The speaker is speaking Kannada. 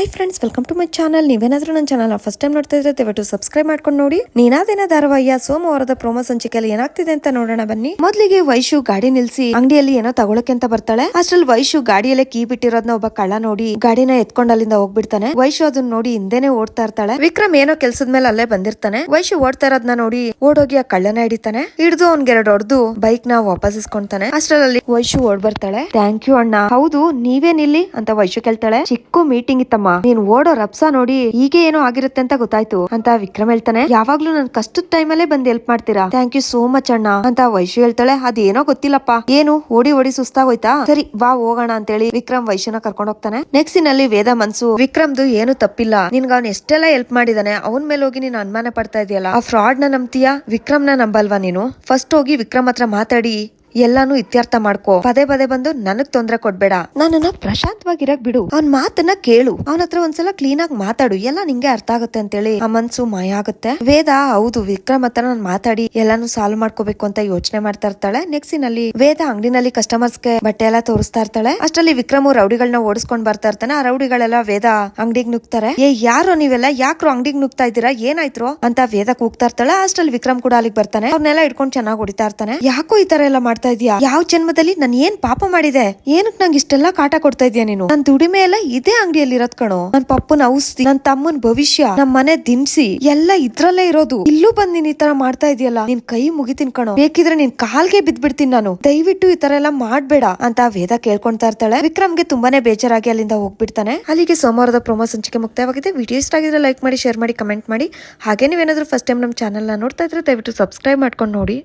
Hi friends welcome to my channel ನೀವೇನಾದ್ರೂ ನನ್ನ ಚಾನಲ್ ಫಸ್ಟ್ ಟೈಮ್ ನೋಡ್ತಾ ಇದ್ರೆ ದಯವಿಟ್ಟು ಸಬ್ಸ್ಕ್ರೈಬ್ ಮಾಡ್ಕೊಂಡು ನೋಡಿ. ನೀನಾದೇನ ಧಾರಾವಾಹಿಯ ಸೋಮವಾರದ ಪ್ರೋಮೋ ಸಂಚಿಕೆಯಲ್ಲಿ ಏನಾಗ್ತಿದೆ ಅಂತ ನೋಡೋಣ ಬನ್ನಿ. ಮೊದಲಿಗೆ ವೈಶು ಗಾಡಿ ನಿಲ್ಸಿ ಅಂಗಡಿಯಲ್ಲಿ ಏನೋ ತಗೊಳಕ್ಕೆ ಅಂತ ಬರ್ತಾಳೆ. ಅಷ್ಟ್ರಲ್ಲಿ ವೈಶು ಗಾಡಿಯಲ್ಲೇ ಕೀ ಬಿಟ್ಟಿರೋದನ್ನ ಒಬ್ಬ ಕಳ್ಳ ನೋಡಿ ಗಾಡಿನ ಎತ್ಕೊಂಡು ಅಲ್ಲಿಂದ ಹೋಗ್ಬಿಡ್ತಾನೆ. ವೈಶು ಅದನ್ನ ನೋಡಿ ಹಿಂದೆನೆ ಓಡ್ತಾ ಇರ್ತಾಳೆ. ವಿಕ್ರಮ್ ಏನೋ ಕೆಲಸದ ಮೇಲೆ ಅಲ್ಲೇ ಬಂದಿರ್ತಾನೆ. ವೈಶು ಓಡ್ತಾ ಇರೋದನ್ನ ನೋಡಿ ಓಡೋಗಿ ಆ ಕಳ್ಳನ ಹಿಡಿತಾನೆ. ಹಿಡಿದು ಅವ್ನ್ಗೆ ಎರಡು ಹೊಡೆದು ಬೈಕ್ನ ವಾಪಸ್ ಇಸ್ಕೊಂತಾನೆ ಅಷ್ಟರಲ್ಲಿ ವೈಶು ಓಡ್ ಬರ್ತಾಳೆ ಥ್ಯಾಂಕ್ ಯು ಅಣ್ಣ. ಹೌದು ನೀವೇನಿಲ್ಲಿ ಅಂತ ವೈಶು ಕೇಳ್ತಾಳೆ. ಚಿಕ್ಕ ಮೀಟಿಂಗ್ ಇತ್ತಮ್ಮ. ನೀನ್ ಓಡೋ ರಪ್ಸ ನೋಡಿ ಹೀಗೆ ಏನೋ ಆಗಿರುತ್ತೆ ಅಂತ ಗೊತ್ತಾಯ್ತು. ಅಂತ ವಿಕ್ರಮ್ ಹೇಳ್ತಾನೆ. ಯಾವಾಗ್ಲೂ ನನ್ ಕಷ್ಟದ ಟೈಮಲ್ಲೇ ಬಂದು ಹೆಲ್ಪ್ ಮಾಡ್ತೀರಾ? ಥ್ಯಾಂಕ್ ಯು ಸೋ ಮಚ್ ಅಣ್ಣ. ಅಂತ ವೈಶು ಹೇಳ್ತಾಳೆ. ಅದೇನೋ ಗೊತ್ತಿಲ್ಲಪ್ಪ. ಏನು? ಓಡಿ ಓಡಿ ಸುಸ್ತಾಗೋಯ್ತಾ? ಸರಿ, ಬಾ ಹೋಗೋಣ ಅಂತ ಹೇಳಿ ವಿಕ್ರಮ್ ವೈಶುನ ಕರ್ಕೊಂಡು ಹೋಗ್ತಾನೆ. ನೆಕ್ಸ್ಟ್ ಅಲ್ಲಿ ವೇದ ಮನ್ಸು, ವಿಕ್ರಮ್ದು ಏನು ತಪ್ಪಿಲ್ಲ. ನಿನ್ಗ ಅವ್ನ ಎಷ್ಟೆಲ್ಲ ಹೆಲ್ಪ್ ಮಾಡಿದಾನೆ. ಅವನ್ ಮೇಲೆ ಹೋಗಿ ನೀನು ಅನುಮಾನ ಪಡ್ತಾ ಇದೆಯಲ್ಲ. ಆ ಫ್ರಾಡ್ನ ನಂಬ್ತೀಯಾ? ವಿಕ್ರಮ್ನ ನಂಬಲ್ವಾ ನೀನು? ಫಸ್ಟ್ ಹೋಗಿ ವಿಕ್ರಮ್ ಹತ್ರ ಮಾತಾಡಿ ಎಲ್ಲಾನು ಇತ್ಯರ್ಥ ಮಾಡ್ಕೋ. ಪದೇ ಪದೇ ಬಂದು ನನಗ್ ತೊಂದ್ರೆ ಕೊಡ್ಬೇಡ. ನನ್ನನ್ನ ಪ್ರಶಾಂತವಾಗಿರಕ್ ಬಿಡು. ಅವ್ನ ಮಾತನ್ನ ಕೇಳು. ಅವನ ಹತ್ರ ಒಂದ್ಸಲ ಕ್ಲೀನ್ ಆಗಿ ಮಾತಾಡು. ಎಲ್ಲ ನಿಂಗೆ ಅರ್ಥ ಆಗುತ್ತೆ ಅಂತೇಳಿ ಆ ಮನ್ಸು ಮಾಯ ಆಗುತ್ತೆ. ವೇದ, ಹೌದು, ವಿಕ್ರಮ್ ಹತ್ರ ನಾನು ಮಾತಾಡಿ ಎಲ್ಲಾನು ಸಾಲ್ವ್ ಮಾಡ್ಕೋಬೇಕು ಅಂತ ಯೋಚನೆ ಮಾಡ್ತಾ ಇರ್ತಾಳೆ. ನೆಕ್ಸ್ಟ್ನಲ್ಲಿ ವೇದ ಅಂಗಡಿನಲ್ಲಿ ಕಸ್ಟಮರ್ಸ್ಗೆ ಬಟ್ಟೆ ಎಲ್ಲ ತೋರಿಸ್ತಾ ಇರ್ತಾಳೆ. ಅಷ್ಟರಲ್ಲಿ ವಿಕ್ರಮ್ ರೌಡಿಗಳನ್ನ ಓಡಿಸ್ಕೊಂಡ್ ಬರ್ತಾ ಇರ್ತಾನೆ. ಆ ರೌಡಿಗಳೆಲ್ಲ ವೇದ ಅಂಗಡಿಗೆ ನುಗ್ತಾರೆ. ಏ, ಯಾರು ನೀವೆಲ್ಲ? ಯಾಕ್ರು ಅಂಗಡಿಗೆ ನುಗ್ತಾ ಇದ್ದೀರಾ? ಏನಾಯ್ತು ಅಂತ ವೇದ ಕೂಗ್ತಾ ಇರ್ತಾಳೆ. ಅಷ್ಟಲ್ಲಿ ವಿಕ್ರಮ್ ಕೂಡ ಅಲ್ಲಿಗೆ ಬರ್ತಾನೆ. ಅವ್ರನ್ನೆಲ್ಲ ಇಟ್ಕೊಂಡು ಚೆನ್ನಾಗಿ ಹೊಡಿತಾ ಇರ್ತಾನೆ. ಯಾಕೋ ಈ ತರ ಎಲ್ಲ ಮಾಡ್ತಾ ಇದೀಯಾ? ಯಾವ ಜನ್ಮದಲ್ಲಿ ನಾನು ಏನ್ ಪಾಪ ಮಾಡಿದೆ? ಏನಕ್ ನಂಗೆ ಇಷ್ಟೆಲ್ಲ ಕಾಟ ಕೊಡ್ತಾ ಇದೀಯ ನೀನು? ನನ್ ದುಡಿಮೆ ಎಲ್ಲ ಇದೇ ಅಂಗಡಿಯಲ್ಲಿ ಇರೋದ್ ಕಣೋ. ನನ್ ಪಪ್ಪನ ಔಷಧಿ ನನ್ ತಮ್ಮನ್ ಭವಿಷ್ಯ, ನಮ್ ಮನೆ ದಿನ್ಸಿ ಎಲ್ಲ ಇದ್ರಲ್ಲೇ ಇರೋದು. ಇಲ್ಲೂ ಬಂದ್ ನೀನ್ ಈ ತರ ಮಾಡ್ತಾ ಇದೆಯಲ್ಲ? ನಿನ್ ಕೈ ಮುಗಿತೀನಿ ಕಣೋ. ಬೇಕಿದ್ರೆ ನಿನ್ ಕಾಲ್ಗೆ ಬಿದ್ಬಿಡ್ತೀನಿ ನಾನು. ದಯವಿಟ್ಟು ಈ ತರ ಎಲ್ಲ ಮಾಡ್ಬೇಡ ಅಂತ ವೇದ ಕೇಳ್ಕೊಂತಾ ಇರ್ತಾಳೆ. ವಿಕ್ರಮ್ಗೆ ತುಂಬಾನೇ ಬೇಜಾರಾಗಿ ಅಲ್ಲಿಂದ ಹೋಗ್ಬಿಡ್ತಾನೆ. ಅಲ್ಲಿಗೆ ಸೋಮವಾರದ ಪ್ರೊಮೋ ಸಂಚಿಕೆ ಮುಕ್ತಾಯವಾಗಿದೆ. ವಿಡಿಯೋ ಇಷ್ಟ ಆಗಿದ್ರೆ ಲೈಕ್ ಮಾಡಿ, ಶೇರ್ ಮಾಡಿ, ಕಮೆಂಟ್ ಮಾಡಿ. ಹಾಗೆ ನೀವೇನಾದ್ರೂ ಫಸ್ಟ್ ಟೈಮ್ ನಮ್ಮ ಚಾನಲ್ನ ನೋಡ್ತಾ ಇದ್ರೆ ದಯವಿಟ್ಟು ಸಬ್ಸ್ಕ್ರೈಬ್ ಮಾಡ್ಕೊಂಡು ನೋಡಿ.